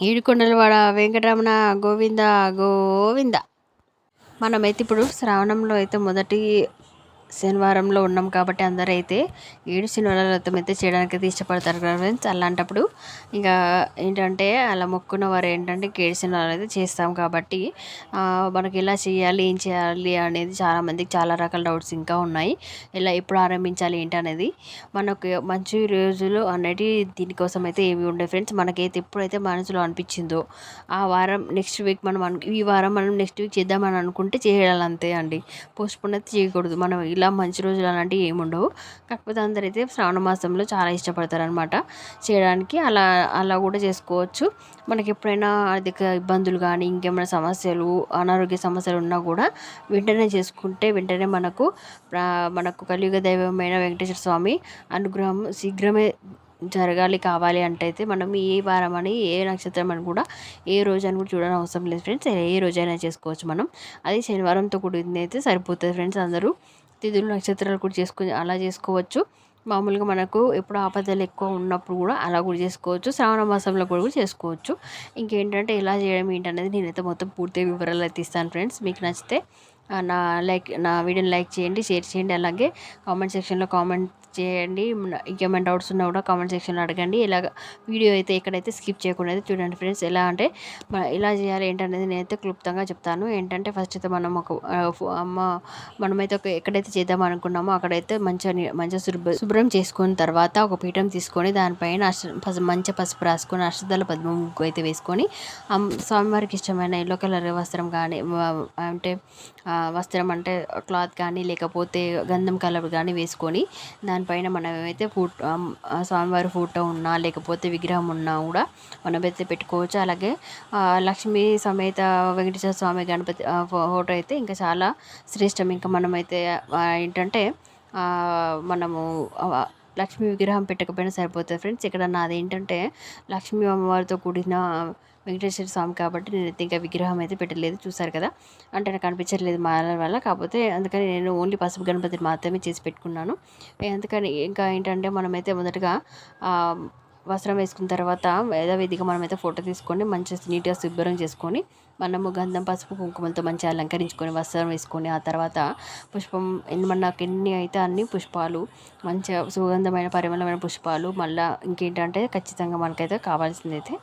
ఏడుకొండలవాడ వెంకటరమణ గోవింద గోవింద. మనమైతే ఇప్పుడు శ్రావణంలో అయితే మొదటి శనివారంలో ఉన్నాం కాబట్టి అందరూ అయితే ఏడు శనివారాల వ్రతం అయితే చేయడానికి అయితే ఇష్టపడతారు కదా ఫ్రెండ్స్. అలాంటప్పుడు ఇంకా ఏంటంటే అలా మొక్కున్న వారు ఏంటంటే ఏడు శనివారాలు అయితే చేస్తాం కాబట్టి మనకి ఎలా చేయాలి ఏం చేయాలి అనేది చాలామందికి చాలా రకాల డౌట్స్ ఇంకా ఉన్నాయి. ఎలా ఎప్పుడు ఆరంభించాలి ఏంటి అనేది మనకు మంచి రోజులు అనేవి దీనికోసం అయితే ఏమి ఉండే ఫ్రెండ్స్. మనకైతే ఎప్పుడైతే మనసులో అనిపించిందో ఆ వారం నెక్స్ట్ వీక్ మనం ఈ వారం మనం నెక్స్ట్ వీక్ చేద్దామని అనుకుంటే చేయాలి అంతే అండి. పోస్ట్పోన్ అయితే చేయకూడదు. మనం ఇలా మంచి రోజులు అలాంటివి ఏమి ఉండవు. కాకపోతే అందరైతే శ్రావణ మాసంలో చాలా ఇష్టపడతారు అనమాట చేయడానికి అలా అలా కూడా చేసుకోవచ్చు. మనకి ఎప్పుడైనా ఆర్థిక ఇబ్బందులు కానీ ఇంకేమైనా సమస్యలు అనారోగ్య సమస్యలు ఉన్నా కూడా వెంటనే చేసుకుంటే వెంటనే మనకు మనకు కలియుగ దైవమైన వెంకటేశ్వర స్వామి అనుగ్రహం శీఘ్రమే జరగాలి కావాలి అంటే అయితే మనం ఏ వారం అని ఏ నక్షత్రం అని కూడా ఏ రోజు అని కూడా చూడడం అవసరం లేదు ఫ్రెండ్స్. ఏ రోజైనా చేసుకోవచ్చు మనం. అది శనివారంతో కూడింది అయితే సరిపోతుంది ఫ్రెండ్స్ అందరూ. తిథులు నక్షత్రాలు కూడా చేసుకుని అలా చేసుకోవచ్చు. మామూలుగా మనకు ఎప్పుడు ఆపదలు ఎక్కువ ఉన్నప్పుడు కూడా అలా కూడా చేసుకోవచ్చు. శ్రావణ మాసంలో కూడా చేసుకోవచ్చు. ఇంకేంటంటే ఎలా చేయడం ఏంటనేది నేనైతే మొత్తం పూర్తి వివరాలు అయితే ఇస్తాను ఫ్రెండ్స్. మీకు నచ్చితే నా లైక్ నా వీడియోని లైక్ చేయండి షేర్ చేయండి. అలాగే కామెంట్ సెక్షన్లో కామెంట్ చేయండి. ఇంకేమైనా డౌట్స్ ఉన్నా కూడా కామెంట్ సెక్షన్లో అడగండి. ఇలాగ వీడియో అయితే ఎక్కడైతే స్కిప్ చేయకుండా అయితే చూడండి ఫ్రెండ్స్. ఎలా అంటే ఇలా చేయాలి ఏంటనేది నేనైతే క్లుప్తంగా చెప్తాను. ఏంటంటే ఫస్ట్ అయితే మనం ఒక అమ్మ మనమైతే ఒక ఎక్కడైతే చేద్దాం అనుకున్నామో అక్కడైతే మంచిగా మంచిగా శుభ్ర శుభ్రం చేసుకున్న తర్వాత ఒక పీఠం తీసుకొని దానిపైన అష్ట మంచి పసుపు రాసుకొని అష్టదళ పద్మం అయితే వేసుకొని స్వామివారికి ఇష్టమైన ఎల్లో కలర్ వస్త్రం కానీ అంటే వస్త్రం అంటే క్లాత్ కానీ లేకపోతే గంధం కలర్ కానీ వేసుకొని దానిపైన మనం ఏమైతే ఫోటో స్వామివారి ఫోటో ఉన్నా లేకపోతే విగ్రహం ఉన్నా కూడా మనం అయితే పెట్టుకోవచ్చు. అలాగే లక్ష్మీ సమేత వెంకటేశ్వర స్వామి గణపతి ఫోటో అయితే ఇంకా చాలా శ్రేష్టం. ఇంకా మనమైతే ఏంటంటే మనము లక్ష్మీ విగ్రహం పెట్టకపోయినా సరిపోతుంది. ఫ్రెండ్స్ ఇక్కడ నాది ఏంటంటే లక్ష్మీ అమ్మవారితో కూడిన వెంకటేశ్వర స్వామి కాబట్టి నేనైతే ఇంకా విగ్రహం అయితే పెట్టలేదు చూసారు కదా. అంటే నాకు అనిపించట్లేదు మారడం వల్ల. కాకపోతే అందుకని నేను ఓన్లీ పసుపు గణపతిని మాత్రమే చేసి పెట్టుకున్నాను. అందుకని ఇంకా ఏంటంటే మనమైతే మొదటగా వస్త్రం వేసుకున్న తర్వాత యథావిధిగా మనమైతే ఫోటో తీసుకొని మంచిగా నీట్గా శుభ్రం చేసుకొని మనము గంధం పసుపు కుంకుమలతో మంచిగా అలంకరించుకొని వస్త్రం వేసుకొని ఆ తర్వాత పుష్పం మనకు ఎన్ని అయితే అన్ని పుష్పాలు మంచిగా సుగంధమైన పరిమళమైన పుష్పాలు మళ్ళీ ఇంకేంటంటే ఖచ్చితంగా మనకైతే కావాల్సింది అయితే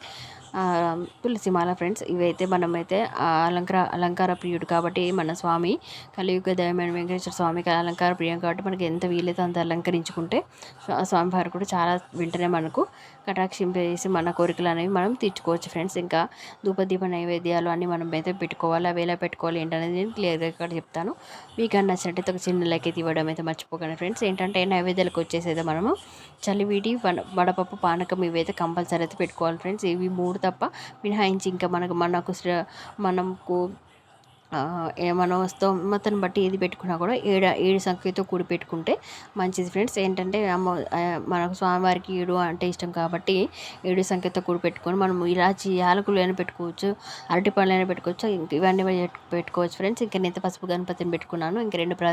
తులసిమాల ఫ్రెండ్స్ ఇవైతే మనమైతే అలంకార అలంకార ప్రియుడు కాబట్టి మన స్వామి కలియుగ దైవమైన వెంకటేశ్వర స్వామికి అలంకార ప్రియం కాబట్టి మనకి ఎంత వీలైతే అంత అలంకరించుకుంటే స్వామివారు కూడా చాలా వెంటనే మనకు కటాక్షింపేసి మన కోరికలు అనేవి మనం తీర్చుకోవచ్చు ఫ్రెండ్స్. ఇంకా ధూపదీప నైవేద్యాలు అన్నీ మనం అయితే పెట్టుకోవాలి. అవి ఎలా పెట్టుకోవాలి ఏంటనేది నేను క్లియర్గా ఇక్కడ చెప్తాను. మీకు నచ్చినట్టయితే ఒక చిన్న లైక్ అయితే ఇవ్వడం అయితే మర్చిపోకండి ఫ్రెండ్స్. ఏంటంటే నైవేద్యాలకు వచ్చేసి మనం చలివిడి వడపప్పు పానకం ఇవైతే కంపల్సరీ అయితే పెట్టుకోవాలి ఫ్రెండ్స్. ఇవి మూడు తప్ప మినహాయించి ఇంకా మనకు మనకు మనకు మన స్తోమతను బట్టి ఏది పెట్టుకున్నా కూడా ఏడు ఏడు సంఖ్యతో కూడి పెట్టుకుంటే మంచిది ఫ్రెండ్స్ ఏంటంటే అమ్మ మనకు స్వామివారికి ఏడు అంటే ఇష్టం కాబట్టి ఏడు సంఖ్యతో కూడి పెట్టుకొని మనం ఇలాచి యాలకులు అయినా పెట్టుకోవచ్చు అరటి పళ్ళు అయినా పెట్టుకోవచ్చు ఇవన్నీ పెట్టుకోవచ్చు ఫ్రెండ్స్ ఇంకా నేనైతే పసుపు గణపతిని పెట్టుకున్నాను ఇంకా రెండు ప్ర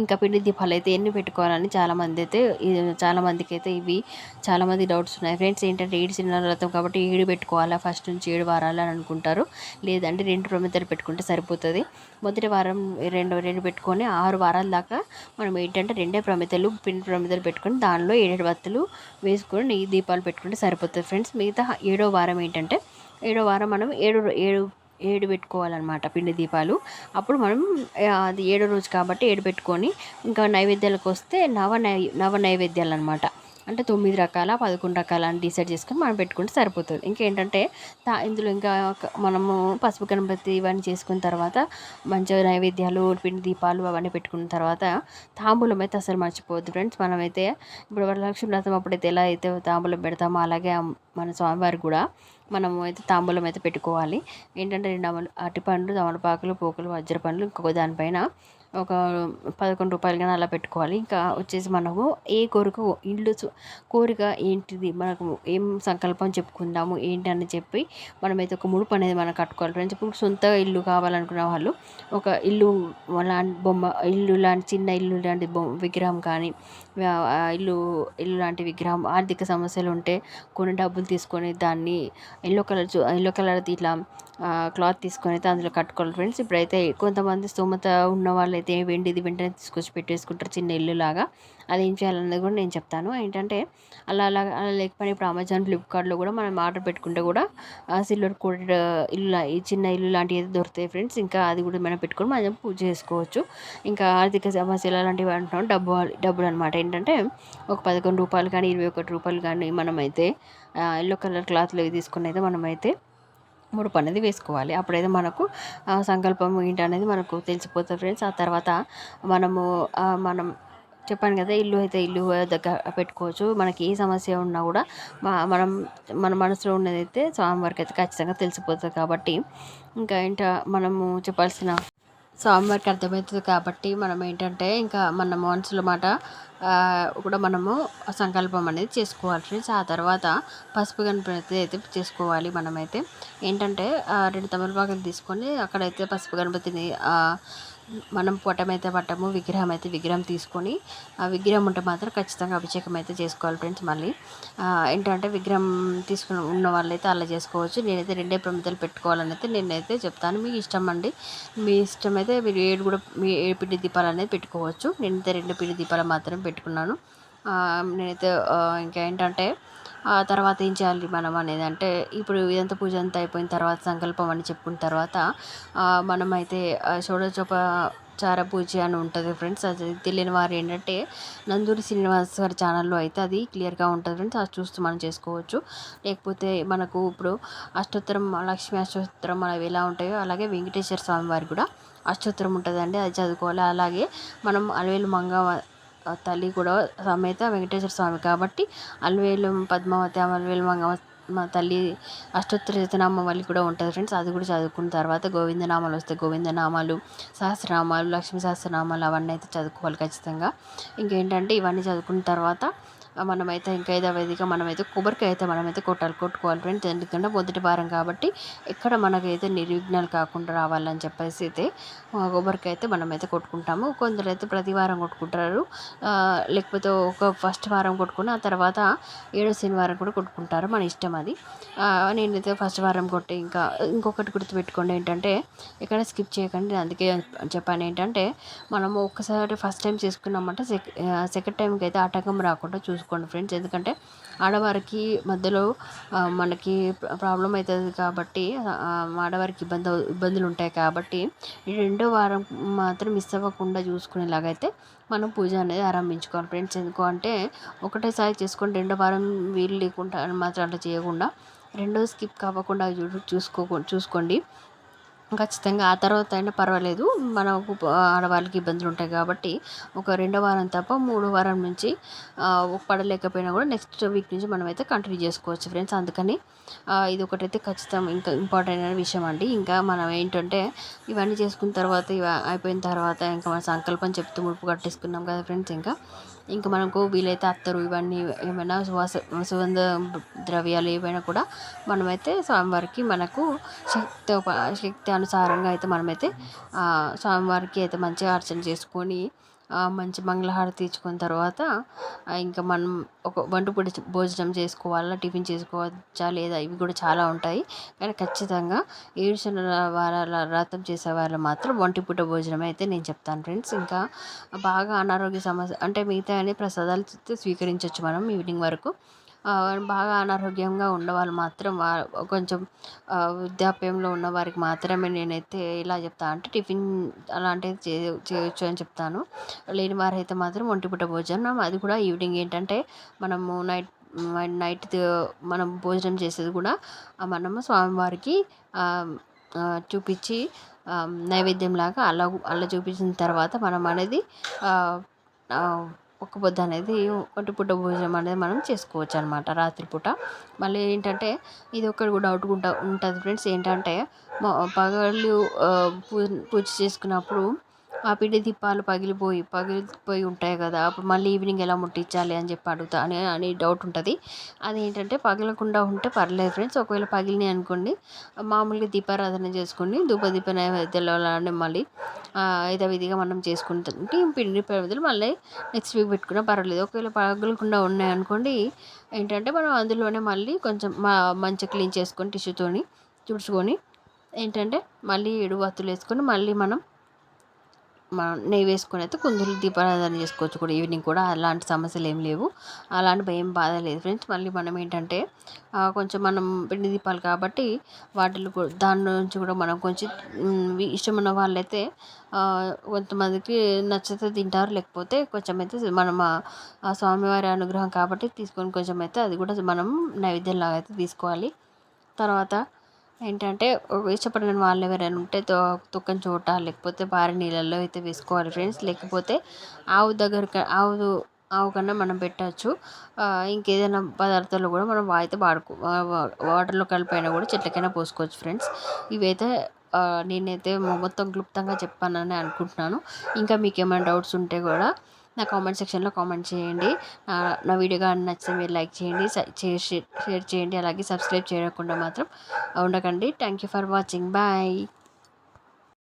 ఇంకా పిండి దీపాలు అయితే ఎన్ని పెట్టుకోవాలని చాలామంది అయితే చాలామందికి అయితే ఇవి చాలామంది డౌట్స్ ఉన్నాయి ఫ్రెండ్స్ ఏంటంటే ఏడు చిన్న రథం కాబట్టి ఏడు పెట్టుకోవాలా? ఫస్ట్ నుంచి ఏడు వారాలు అని అనుకుంటారు. లేదంటే రెండు ప్రమితలు పెట్టుకుంటే సరిపోతుంది. వస్తుంది మొదటి వారం రెండు రెండు పెట్టుకొని ఆరు వారాల దాకా మనం ఏంటంటే రెండే ప్రమితలు పిండి ప్రమితలు పెట్టుకొని దానిలో ఏడేడు వత్తులు వేసుకొని నెయ్యి దీపాలు పెట్టుకుంటే సరిపోతుంది ఫ్రెండ్స్. మిగతా ఏడో వారం ఏంటంటే ఏడో వారం మనం ఏడు ఏడు ఏడు పెట్టుకోవాలన్నమాట పిండి దీపాలు. అప్పుడు మనం అది ఏడో రోజు కాబట్టి ఏడు పెట్టుకొని ఇంకా నైవేద్యాలకు వస్తే నవ నై నవ నైవేద్యాలు అనమాట అంటే తొమ్మిది రకాల పదకొండు రకాల అని డిసైడ్ చేసుకొని మనం పెట్టుకుంటే సరిపోతుంది. ఇంకేంటంటే తా ఇందులో ఇంకా మనము పసుపు గణపతి ఇవన్నీ చేసుకున్న తర్వాత మంచిగా నైవేద్యాలు పిండి దీపాలు అవన్నీ పెట్టుకున్న తర్వాత తాంబూలం అయితే అసలు మర్చిపోవద్దు ఫ్రెండ్స్. మనమైతే ఇప్పుడు వరలక్ష్మి వ్రతం అప్పుడైతే ఎలా అయితే తాంబూలం పెడతామో అలాగే మన స్వామివారు కూడా మనము అయితే తాంబూలం అయితే పెట్టుకోవాలి. ఏంటంటే రెండు అమలు అరటిపండ్లు తమలపాకులు పోకులు వజ్ర పండ్లు ఇంకొక దానిపైన ఒక పదకొండు రూపాయలు కానీ అలా పెట్టుకోవాలి. ఇంకా వచ్చేసి మనము ఏ కోరిక ఇల్లు కోరిక ఏంటిది మనకు ఏం సంకల్పం చెప్పుకుందాము ఏంటి అని చెప్పి మనమైతే ఒక ముడుపు అనేది మనం కట్టుకోవాలి. ఫ్రెండ్స్ ఇప్పుడు సొంత ఇల్లు కావాలనుకున్న వాళ్ళు ఒక ఇల్లు లాంటి బొమ్మ ఇల్లు లాంటి చిన్న ఇల్లు లాంటి బొమ్మ విగ్రహం కానీ ఆ, ఇల్లు ఇల్లు లాంటి విగ్రహం ఆర్థిక సమస్యలు ఉంటే కొన్ని డబ్బులు తీసుకొని దాన్ని ఎల్లో కలర్ ఎల్లో కలర్ ఇట్లా క్లాత్ తీసుకొని అయితే అందులో కట్టుకోవాలి ఫ్రెండ్స్. ఇప్పుడైతే కొంతమంది స్తోమత ఉన్న వాళ్ళైతే వెండిది వెంటనే తీసుకొచ్చి పెట్టేసుకుంటారు చిన్న ఇల్లు లాగా. అది ఏం చేయాలన్నది కూడా నేను చెప్తాను. ఏంటంటే అలా అలా అలా లేకపోయినా ఇప్పుడు అమెజాన్ ఫ్లిప్కార్ట్లో కూడా మనం ఆర్డర్ పెట్టుకుంటే కూడా సిల్వర్ కోటెడ్ ఇల్లు ఈ చిన్న ఇల్లు లాంటివి అయితే దొరుకుతాయి ఫ్రెండ్స్. ఇంకా అది కూడా మనం పెట్టుకొని మనం పూజ చేసుకోవచ్చు. ఇంకా ఆర్థిక సమస్యలు అలాంటివి అంటున్నాం. డబ్బు డబ్బులు అనమాట ఏంటంటే ఒక పదకొండు రూపాయలు కానీ ఇరవై ఒకటి రూపాయలు కానీ మనమైతే ఎల్లో కలర్ క్లాత్లో తీసుకుని అయితే మనమైతే ముడుపు అనేది వేసుకోవాలి. అప్పుడైతే మనకు సంకల్పం ఏంటి అనేది మనకు తెలిసిపోతుంది ఫ్రెండ్స్. ఆ తర్వాత మనము మనం చెప్పాను కదా ఇల్లు అయితే ఇల్లు దగ్గర పెట్టుకోవచ్చు. మనకి ఏ సమస్య ఉన్నా కూడా మా- మనం మన మనసులో ఉన్నది అయితే స్వామివారికి అయితే ఖచ్చితంగా తెలిసిపోతుంది కాబట్టి. ఇంకా ఏంట మనము చెప్పాల్సిన స్వామివారికి అర్థమవుతుంది కాబట్టి మనం ఏంటంటే ఇంకా మన మనసులో మాట కూడా మనము సంకల్పం అనేది చేసుకోవాలి ఫ్రెండ్స్ ఆ తర్వాత పసుపు గణపతి అయితే చేసుకోవాలి మనమైతే. ఏంటంటే రెండు తమలపాకులు తీసుకొని అక్కడైతే పసుపు గణపతిని మనం మనం అయితే పట్టము విగ్రహం అయితే విగ్రహం తీసుకొని ఆ విగ్రహం ఉంటే మాత్రం ఖచ్చితంగా అభిషేకం అయితే చేసుకోవాలి ఫ్రెండ్స్ మళ్ళీ. ఏంటంటే విగ్రహం తీసుకుని ఉన్న వాళ్ళైతే అలా చేసుకోవచ్చు. నేనైతే రెండే ప్రమిదలు పెట్టుకోవాలని అయితే నేనైతే చెప్తాను. మీకు ఇష్టం అండి. మీ ఇష్టం అయితే మీరు ఏడు కూడా మీ ఏ పిండి దీపాలు అనేది పెట్టుకోవచ్చు. నేనైతే రెండు పిండి దీపాలు మాత్రం పెట్టుకున్నాను. నేనైతే ఇంకా ఏంటంటే తర్వాత ఏం చేయాలి మనం అనేది? అంటే ఇప్పుడు ఇదంతా పూజ అంతా అయిపోయిన తర్వాత సంకల్పం అని చెప్పుకున్న తర్వాత మనమైతే షోడచోప చార పూజ అని ఉంటుంది ఫ్రెండ్స్. అది తెలియని వారు ఏంటంటే నందూరి శ్రీనివాస్ గారి ఛానల్లో అయితే అది క్లియర్గా ఉంటుంది ఫ్రెండ్స్. అది చూస్తూ మనం చేసుకోవచ్చు. లేకపోతే మనకు ఇప్పుడు అష్టోత్తరం లక్ష్మీ అష్టోత్తరం అవి ఎలా ఉంటాయో అలాగే వెంకటేశ్వర స్వామి వారి కూడా అష్టోత్తరం ఉంటుందండి. అది చదువుకోవాలి. అలాగే మనం అలవేలు మంగ తల్లి కూడా సమేత వెంకటేశ్వర స్వామి. కాబట్టి అల్వేలు పద్మావతి అలవేలు మంగ మా తల్లి అష్టోత్తర కూడా ఉంటుంది ఫ్రెండ్స్. అది కూడా చదువుకున్న తర్వాత గోవిందనామాలు వస్తాయి గోవిందనామాలు సహస్రనామాలు లక్ష్మీ సహస్రనామాలు అవన్నీ అయితే చదువుకోవాలి ఖచ్చితంగా. ఇంకేంటంటే ఇవన్నీ చదువుకున్న తర్వాత మనమైతే ఇంకా యథావిధిగా మనమైతే కొబ్బరికాయ అయితే మనమైతే కొట్టాలి కొట్టుకోవాలి ఫ్రెండ్స్ ఎందుకంటే మొదటి వారం కాబట్టి ఎక్కడ మనకైతే నిర్విఘ్నాలు కాకుండా రావాలని చెప్పేసి అయితే కొబ్బరికాయ అయితే మనమైతే కొట్టుకుంటాము. కొందరు అయితే ప్రతి వారం కొట్టుకుంటారు. లేకపోతే ఒక ఫస్ట్ వారం కొట్టుకుని ఆ తర్వాత ఏడో శనివారం కూడా కొట్టుకుంటారు మన ఇష్టం అది. నేనైతే ఫస్ట్ వారం కొట్టి ఇంకా ఇంకొకటి గుర్తుపెట్టుకోండి ఏంటంటే ఎక్కడ స్కిప్ చేయకండి. నేను అందుకే చెప్పాను ఏంటంటే మనము ఒక్కసారి ఫస్ట్ టైం చేసుకున్నామంటే సెక్ సెకండ్ టైంకి అయితే ఆటంకం రాకుండా చూసుకోండి ఫ్రెండ్స్. ఎందుకంటే ఆడవారికి మధ్యలో మనకి ప్రాబ్లం అవుతుంది కాబట్టి ఆడవారికి ఇబ్బంది ఇబ్బందులు ఉంటాయి కాబట్టి ఈ రెండో వారం మాత్రం మిస్ అవ్వకుండా చూసుకునేలాగైతే మనం పూజ అనేది ఆరంభించుకోవాలి ఫ్రెండ్స్. ఎందుకు అంటే ఒకటేసారి చేసుకొని రెండో వారం వీలు లేకుండా మాత్రం అట్లా చేయకుండా రెండో స్కిప్ కావకుండా చూ- చూసుకో చూసుకోండి. ఖచ్చితంగా ఆ తర్వాత అయినా పర్వాలేదు. మనకు ఆడవాళ్ళకి ఇబ్బందులు ఉంటాయి కాబట్టి ఒక రెండో వారం తప్ప మూడో వారం నుంచి పడలేకపోయినా కూడా నెక్స్ట్ వీక్ నుంచి మనం అయితే కంటిన్యూ చేసుకోవచ్చు ఫ్రెండ్స్. అందుకని ఇది ఒకటైతే ఖచ్చితం ఇంకా ఇంపార్టెంట్ అయిన విషయం అండి. ఇంకా మనం ఏంటంటే ఇవన్నీ చేసుకున్న తర్వాత ఇవి అయిపోయిన తర్వాత ఇంకా మన సంకల్పం చెప్తూ ముడుపు కట్టేసుకున్నాం కదా ఫ్రెండ్స్. ఇంకా ఇంకా మనకు వీలైతే అత్తరు ఇవన్నీ ఏమైనా సువాస సుగంధ ద్రవ్యాలు ఏవైనా కూడా మనమైతే స్వామివారికి మనకు శక్తి శక్తి అనుసారంగా అయితే మనమైతే స్వామివారికి అయితే మంచిగా అర్చన చేసుకొని మంచి మంగళహారతి ఇచ్చుకున్న తర్వాత ఇంకా మనం ఒక వంటపూట భోజనం చేసుకోవాలా టిఫిన్ చేసుకోవచ్చా లేదా ఇవి కూడా చాలా ఉంటాయి. కానీ ఖచ్చితంగా ఏడు శనివారాల వ్రతం చేసే వాళ్ళు మాత్రం వంటిపూట భోజనం అయితే నేను చెప్తాను ఫ్రెండ్స్. ఇంకా బాగా అనారోగ్య సమస్య అంటే మిగతా అనే ప్రసాదాలు స్వీకరించవచ్చు మనం ఈవినింగ్ వరకు. బాగా అనారోగ్యంగా ఉన్నవాళ్ళు మాత్రం వా- కొంచెం వృద్ధాప్యంలో ఉన్న వారికి మాత్రమే నేనైతే ఇలా చెప్తా. అంటే టిఫిన్ అలాంటివి చే చేయొచ్చు అని చెప్తాను. లేని వారైతే మాత్రం ఒంటిపూట భోజనం. అది కూడా ఈవినింగ్ ఏంటంటే మనము నైట్ నైట్ మనం భోజనం చేసేది కూడా మనము స్వామివారికి చూపించి నైవేద్యంలాగా నైవేద్యం లాగా అలా అలా చూపించిన తర్వాత మనం అనేది ఒక్క పొద్దు అనేది ఒంటిపూట భోజనం అనేది మనం చేసుకోవచ్చు అనమాట రాత్రిపూట మళ్ళీ ఏంటంటే ఇది ఒకటి కూడా డౌట్ ఉంటా ఉంటుంది ఫ్రెండ్స్. ఏంటంటే మా పూజ చేసుకున్నప్పుడు ఆ పిండి దీపాలు పగిలిపోయి పగిలిపోయి ఉంటాయి కదా అప్పుడు మళ్ళీ ఈవినింగ్ ఎలా ముట్టించాలి అని చెప్పి అడుగుతా అని అని డౌట్ ఉంటుంది. అదేంటంటే పగలకుండా ఉంటే పర్లేదు ఫ్రెండ్స్ ఒకవేళ పగిలినాయి అనుకోండి మామూలుగా దీపారాధన చేసుకుని ధూప దీప తెల్లవాలని మళ్ళీ యథావిధిగా మనం చేసుకుంటుంటే పిండి ప్రమిదలు మళ్ళీ నెక్స్ట్ వీక్ పెట్టుకున్నా పర్వాలేదు ఒకవేళ పగలకుండా ఉన్నాయి అనుకోండి ఏంటంటే మనం అందులోనే మళ్ళీ కొంచెం మా మంచిగా క్లీన్ చేసుకొని టిష్యూతోని తుడుచుకొని ఏంటంటే మళ్ళీ ఏడు వత్తులు వేసుకొని మళ్ళీ మనం మనం నెయ్యి వేసుకొని అయితే కుందరు దీపారాధన చేసుకోవచ్చు కూడా. ఈవినింగ్ కూడా అలాంటి సమస్యలు ఏం లేవు. అలాంటి భయం బాధ లేదు ఫ్రెండ్స్. మళ్ళీ మనం ఏంటంటే కొంచెం మనం పిండి దీపాలు కాబట్టి వాటిలో దాని నుంచి కూడా మనం కొంచెం ఇష్టమైన వాళ్ళైతే కొంతమందికి నచ్చితే తింటారు. లేకపోతే కొంచెం అయితే మనం ఆ స్వామివారి అనుగ్రహం కాబట్టి తీసుకొని కొంచెం అయితే అది కూడా మనం నైవేద్యంలాగా అయితే తీసుకోవాలి. తర్వాత ఏంటంటే ఇష్టపడిన వాళ్ళు ఎవరైనా ఉంటే తో తొక్కని చోట లేకపోతే పారే నీళ్ళల్లో అయితే వేసుకోవాలి ఫ్రెండ్స్. లేకపోతే ఆవు దగ్గర ఆవు ఆవు కన్నా మనం పెట్టచ్చు. ఇంకేదైనా పదార్థాలు కూడా మనం అయితే వాడుకో వాటర్లో కలిపైనా కూడా చెట్లకైనా పోసుకోవచ్చు ఫ్రెండ్స్. ఇవైతే నేనైతే మొత్తం క్లుప్తంగా చెప్పానని అనుకుంటున్నాను. ఇంకా మీకు ఏమైనా డౌట్స్ ఉంటే కూడా నా కామెంట్ సెక్షన్లో కామెంట్ చేయండి. నా వీడియో కానీ నచ్చితే మీరు లైక్ చేయండి షేర్ చేయండి అలాగే సబ్స్క్రైబ్ చేయకుండా మాత్రం ఉండకండి. Thank you for watching bye